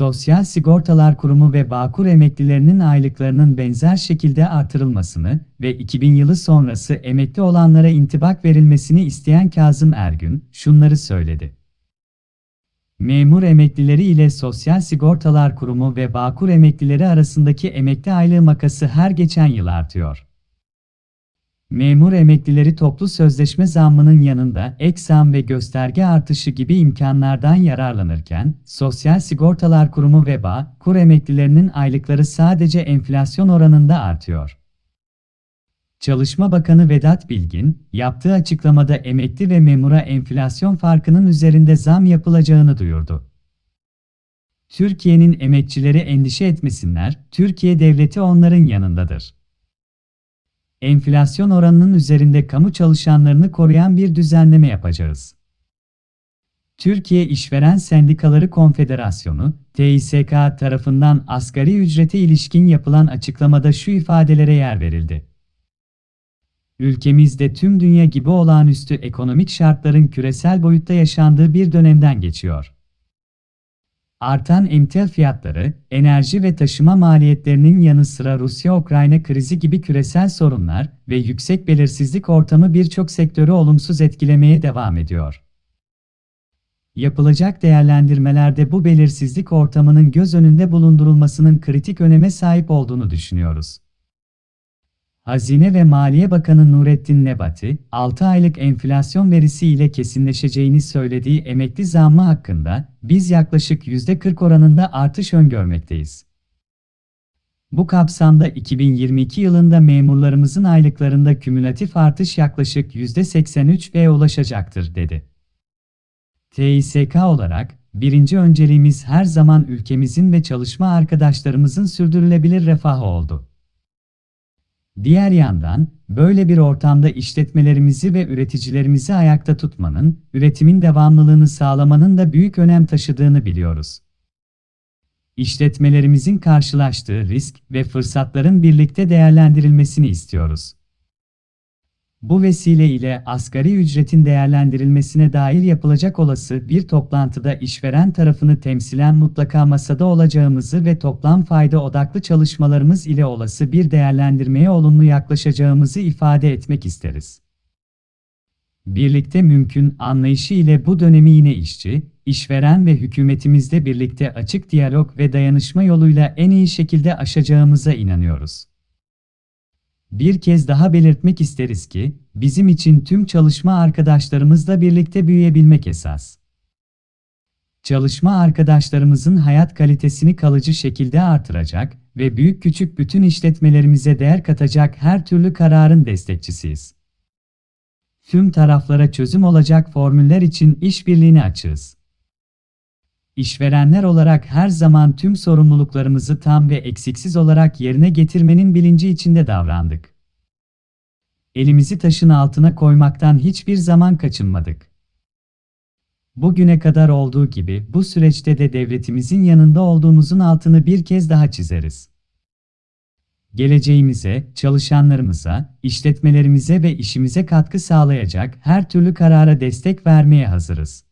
Sosyal Sigortalar Kurumu ve Bağkur emeklilerinin aylıklarının benzer şekilde artırılmasını ve 2000 yılı sonrası emekli olanlara intibak verilmesini isteyen Kazım Ergün, şunları söyledi. Memur emeklileri ile Sosyal Sigortalar Kurumu ve Bağkur emeklileri arasındaki emekli aylığı makası her geçen yıl artıyor. Memur emeklileri toplu sözleşme zammının yanında ek zam ve gösterge artışı gibi imkanlardan yararlanırken, Sosyal Sigortalar Kurumu ve kur emeklilerinin aylıkları sadece enflasyon oranında artıyor. Çalışma Bakanı Vedat Bilgin, yaptığı açıklamada emekli ve memura enflasyon farkının üzerinde zam yapılacağını duyurdu. Türkiye'nin emekçileri endişe etmesinler, Türkiye devleti onların yanındadır enflasyon oranının üzerinde kamu çalışanlarını koruyan bir düzenleme yapacağız. Türkiye İşveren Sendikaları Konfederasyonu, TİSK tarafından asgari ücrete ilişkin yapılan açıklamada şu ifadelere yer verildi. Ülkemizde tüm dünya gibi olağanüstü ekonomik şartların küresel boyutta yaşandığı bir dönemden geçiyor. Artan emtia fiyatları, enerji ve taşıma maliyetlerinin yanı sıra Rusya-Ukrayna krizi gibi küresel sorunlar ve yüksek belirsizlik ortamı birçok sektörü olumsuz etkilemeye devam ediyor. Yapılacak değerlendirmelerde bu belirsizlik ortamının göz önünde bulundurulmasının kritik öneme sahip olduğunu düşünüyoruz. Hazine ve Maliye Bakanı Nurettin Nebati, 6 aylık enflasyon verisi ile kesinleşeceğini söylediği emekli zammı hakkında, biz yaklaşık %40 oranında artış öngörmekteyiz. Bu kapsamda 2022 yılında memurlarımızın aylıklarında kümülatif artış yaklaşık %83'e ulaşacaktır, dedi. TİSK olarak, birinci önceliğimiz her zaman ülkemizin ve çalışma arkadaşlarımızın sürdürülebilir refahı oldu. Diğer yandan, böyle bir ortamda işletmelerimizi ve üreticilerimizi ayakta tutmanın, üretimin devamlılığını sağlamanın da büyük önem taşıdığını biliyoruz. İşletmelerimizin karşılaştığı risk ve fırsatların birlikte değerlendirilmesini istiyoruz. Bu vesile ile asgari ücretin değerlendirilmesine dair yapılacak olası bir toplantıda işveren tarafını temsilen mutlaka masada olacağımızı ve toplam fayda odaklı çalışmalarımız ile olası bir değerlendirmeye olumlu yaklaşacağımızı ifade etmek isteriz. Birlikte mümkün anlayışı ile bu dönemi yine işçi, işveren ve hükümetimizle birlikte açık diyalog ve dayanışma yoluyla en iyi şekilde aşacağımıza inanıyoruz. Bir kez daha belirtmek isteriz ki, bizim için tüm çalışma arkadaşlarımızla birlikte büyüyebilmek esas. Çalışma arkadaşlarımızın hayat kalitesini kalıcı şekilde artıracak ve büyük küçük bütün işletmelerimize değer katacak her türlü kararın destekçisiyiz. Tüm taraflara çözüm olacak formüller için işbirliğini açığız. İşverenler olarak her zaman tüm sorumluluklarımızı tam ve eksiksiz olarak yerine getirmenin bilinci içinde davrandık. Elimizi taşın altına koymaktan hiçbir zaman kaçınmadık. Bugüne kadar olduğu gibi bu süreçte de devletimizin yanında olduğumuzun altını bir kez daha çizeriz. Geleceğimize, çalışanlarımıza, işletmelerimize ve işimize katkı sağlayacak her türlü karara destek vermeye hazırız.